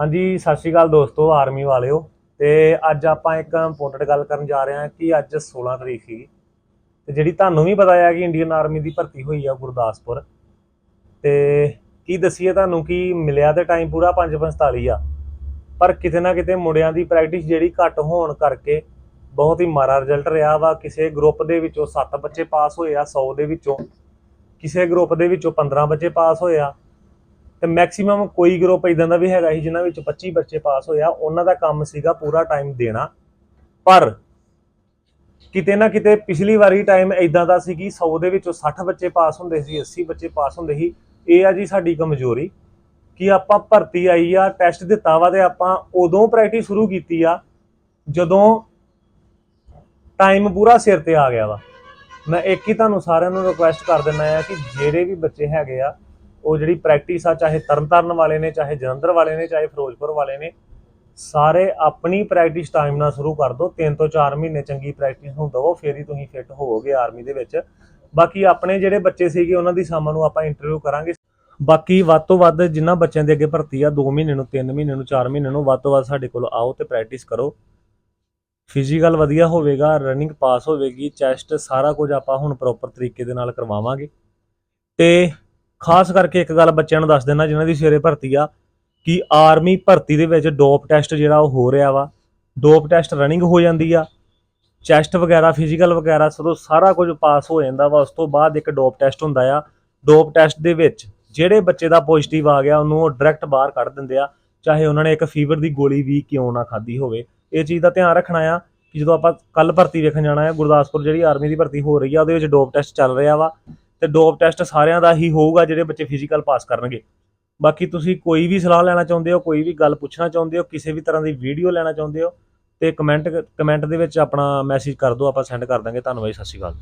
ਹਾਂਜੀ, ਸਤਿ ਸ਼੍ਰੀ ਅਕਾਲ ਦੋਸਤੋ, ਆਰਮੀ ਵਾਲਿਓ। ਤੇ ਅੱਜ ਆਪਾਂ ਇੱਕ ਇੰਪੋਰਟੈਂਟ ਗੱਲ ਕਰਨ ਜਾ ਰਹੇ ਹਾਂ ਕਿ ਅੱਜ 16 ਤਰੀਕ ਸੀ। ਤੇ ਜਿਹੜੀ ਤੁਹਾਨੂੰ ਵੀ ਪਤਾ ਹੈ ਕਿ ਇੰਡੀਅਨ ਆਰਮੀ ਦੀ ਭਰਤੀ ਹੋਈ ਆ ਗੁਰਦਾਸਪੁਰ। ਤੇ ਕੀ ਦਸੀਏ ਤੁਹਾਨੂੰ ਕਿ ਮਿਲਿਆ ਤੇ ਟਾਈਮ ਪੂਰਾ 5:45 ਆ। ਪਰ ਕਿਤੇ ਨਾ ਕਿਤੇ ਮੁੰਡਿਆਂ ਦੀ ਪ੍ਰੈਕਟਿਸ ਜਿਹੜੀ ਘੱਟ ਹੋਣ ਕਰਕੇ ਬਹੁਤ ਹੀ ਮਾੜਾ ਰਿਜ਼ਲਟ ਰਿਹਾ ਵਾ। ਕਿਸੇ ਗਰੁੱਪ ਦੇ ਵਿੱਚੋਂ 7 ਬੱਚੇ ਪਾਸ ਹੋਏ ਆ 100 ਦੇ ਵਿੱਚੋਂ। ਕਿਸੇ ਗਰੁੱਪ ਦੇ ਵਿੱਚੋਂ 15 ਬੱਚੇ ਪਾਸ ਹੋਏ ਆ। ਤੇ ਮੈਕਸਿਮਮ ਕੋਈ ਗਰੁੱਪ ਇਦਾਂ ਦਾ ਵੀ ਹੈਗਾ ਸੀ ਜਿਨ੍ਹਾਂ ਵਿੱਚ 25 ਬੱਚੇ ਪਾਸ ਹੋਇਆ ਉਹਨਾਂ ਦਾ ਕੰਮ ਸੀਗਾ ਪੂਰਾ ਟਾਈਮ ਦੇਣਾ। ਪਰ ਕਿਤੇ ਨਾ ਕਿਤੇ ਪਿਛਲੀ ਵਾਰੀ ਟਾਈਮ ਇਦਾਂ ਦਾ ਸੀ ਕਿ 100 ਦੇ ਵਿੱਚੋਂ 60 ਬੱਚੇ ਪਾਸ ਹੁੰਦੇ ਸੀ 80 ਬੱਚੇ ਪਾਸ ਹੁੰਦੇ ਸੀ। ਇਹ ਆ ਜੀ ਸਾਡੀ ਕਮਜ਼ੋਰੀ ਕਿ ਆਪਾਂ ਭਰਤੀ ਆਈ ਆ ਟੈਸਟ ਦਿੱਤਾ ਵਾ ਤੇ ਆਪਾਂ ਉਦੋਂ ਪ੍ਰੈਕਟਿਸ ਸ਼ੁਰੂ ਕੀਤੀ ਆ, ਜਦੋਂ ਟਾਈਮ ਪੂਰਾ ਸਿਰ ਤੇ ਆ ਗਿਆ ਵਾ। ਮੈਂ ਇੱਕ ਹੀ ਤੁਹਾਨੂੰ ਸਾਰਿਆਂ ਨੂੰ ਰਿਕੁਐਸਟ ਕਰ ਦਿੰਦਾ ਆ ਕਿ ਜਿਹੜੇ ਵੀ ਬੱਚੇ ਹੈਗੇ ਆ ਉਹ ਜਿਹੜੀ ਪ੍ਰੈਕਟਿਸ ਆ, ਚਾਹੇ ਤਰਨਤਾਰਨ ਵਾਲੇ ਨੇ, ਚਾਹੇ ਜਲੰਧਰ ਵਾਲੇ ਨੇ, ਚਾਹੇ ਫਿਰੋਜ਼ਪੁਰ ਵਾਲੇ ਨੇ, ਸਾਰੇ ਆਪਣੀ ਪ੍ਰੈਕਟਿਸ ਟਾਈਮ ਨਾਲ ਸ਼ੁਰੂ ਕਰ ਦਿਓ 3 ਤੋਂ 4 ਮਹੀਨੇ ਚੰਗੀ ਪ੍ਰੈਕਟਿਸ ਨੂੰ ਦਿਵੋ, ਫੇਰ ਹੀ ਤੁਸੀਂ ਫਿੱਟ ਹੋਵੋਗੇ ਆਰਮੀ ਦੇ ਵਿੱਚ। ਬਾਕੀ ਆਪਣੇ ਜਿਹੜੇ ਬੱਚੇ ਸੀਗੇ, ਉਹਨਾਂ ਦੀ ਸ਼ਾਮਾਂ ਨੂੰ ਆਪਾਂ ਇੰਟਰਵਿਊ ਕਰਾਂਗੇ। ਬਾਕੀ ਵੱਧ ਤੋਂ ਵੱਧ ਜਿਨ੍ਹਾਂ ਬੱਚਿਆਂ ਦੇ ਅੱਗੇ ਭਰਤੀ ਆ 2 ਮਹੀਨੇ ਨੂੰ 3 ਮਹੀਨੇ ਨੂੰ 4 ਮਹੀਨੇ ਨੂੰ, ਵੱਧ ਤੋਂ ਵੱਧ ਸਾਡੇ ਕੋਲ ਆਓ ਤੇ ਪ੍ਰੈਕਟਿਸ ਕਰੋ। ਫਿਜ਼ੀਕਲ ਵਧੀਆ ਹੋਵੇਗਾ ਰਨਿੰਗ ਪਾਸ ਹੋਵੇਗੀ ਚੈਸਟ ਸਾਰਾ ਕੁਝ ਆਪਾਂ ਹੁਣ ਪ੍ਰੋਪਰ ਤਰੀਕੇ ਦੇ ਨਾਲ ਕਰਵਾਵਾਂਗੇ। ਤੇ ਖਾਸ ਕਰਕੇ ਇੱਕ ਗੱਲ ਬੱਚਿਆਂ ਨੂੰ ਦੱਸ ਦੇਣਾ ਜਿਨ੍ਹਾਂ ਦੀ ਸਵੇਰੇ ਭਰਤੀ ਆ, ਕਿ ਆਰਮੀ ਭਰਤੀ ਦੇ ਵਿੱਚ ਡੋਪ ਟੈਸਟ ਜਿਹੜਾ ਉਹ ਹੋ ਰਿਹਾ ਵਾ। ਡੋਪ ਟੈਸਟ ਰਨਿੰਗ ਹੋ ਜਾਂਦੀ ਆ। ਚੈਸਟ ਵਗੈਰਾ ਫਿਜ਼ੀਕਲ ਵਗੈਰਾ ਸਦੋਂ ਸਾਰਾ ਕੁਝ ਪਾਸ ਹੋ ਜਾਂਦਾ ਵਾ। ਉਸ ਤੋਂ ਬਾਅਦ ਇੱਕ ਡੋਪ ਟੈਸਟ ਹੁੰਦਾ ਆ। ਡੋਪ ਟੈਸਟ ਦੇ ਵਿੱਚ ਜਿਹੜੇ ਬੱਚੇ ਦਾ ਪੋਜ਼ਿਟਿਵ ਆ ਗਿਆ, ਉਹਨੂੰ ਉਹ ਡਾਇਰੈਕਟ ਬਾਹਰ ਕੱਢ ਦਿੰਦੇ ਆ, ਚਾਹੇ ਉਹਨਾਂ ਨੇ ਇੱਕ ਫੀਵਰ ਦੀ ਗੋਲੀ ਵੀ ਕਿਉਂ ਨਾ ਖਾਧੀ ਹੋਵੇ। ਇਹ ਚੀਜ਼ ਦਾ ਧਿਆਨ ਰੱਖਣਾ ਆ ਕਿ ਜਦੋਂ ਆਪਾਂ ਕੱਲ ਭਰਤੀ ਵੇਖਣ ਜਾਣਾ ਹੈ ਗੁਰਦਾਸਪੁਰ ਜਿਹੜੀ ਆਰਮੀ ਦੀ ਭਰਤੀ ਹੋ ਰਹੀ ਆ, ਉਹਦੇ ਵਿੱਚ ਡੋਪ ਟੈਸਟ ਚੱਲ ਰਿਹਾ ਵਾ। ਤੇ ਡੋਪ ਟੈਸਟ ਸਾਰਿਆਂ ਦਾ ਹੀ ਹੋਊਗਾ ਜਿਹੜੇ ਬੱਚੇ ਫਿਜ਼ੀਕਲ ਪਾਸ ਕਰਨਗੇ। ਬਾਕੀ ਤੁਸੀਂ ਕੋਈ ਵੀ ਸਲਾਹ ਲੈਣਾ ਚਾਹੁੰਦੇ ਹੋ, ਕੋਈ ਵੀ ਗੱਲ ਪੁੱਛਣਾ ਚਾਹੁੰਦੇ ਹੋ, ਕਿਸੇ ਵੀ ਤਰ੍ਹਾਂ ਦੀ ਵੀਡੀਓ ਲੈਣਾ ਚਾਹੁੰਦੇ ਹੋ, ਤੇ ਕਮੈਂਟ ਕਮੈਂਟ ਦੇ ਵਿੱਚ ਆਪਣਾ ਮੈਸੇਜ ਕਰ ਦਿਓ, ਆਪਾਂ ਸੈਂਡ ਕਰ ਦਾਂਗੇ। ਧੰਨਵਾਦ ਸਤਿ ਸ਼੍ਰੀ ਅਕਾਲ।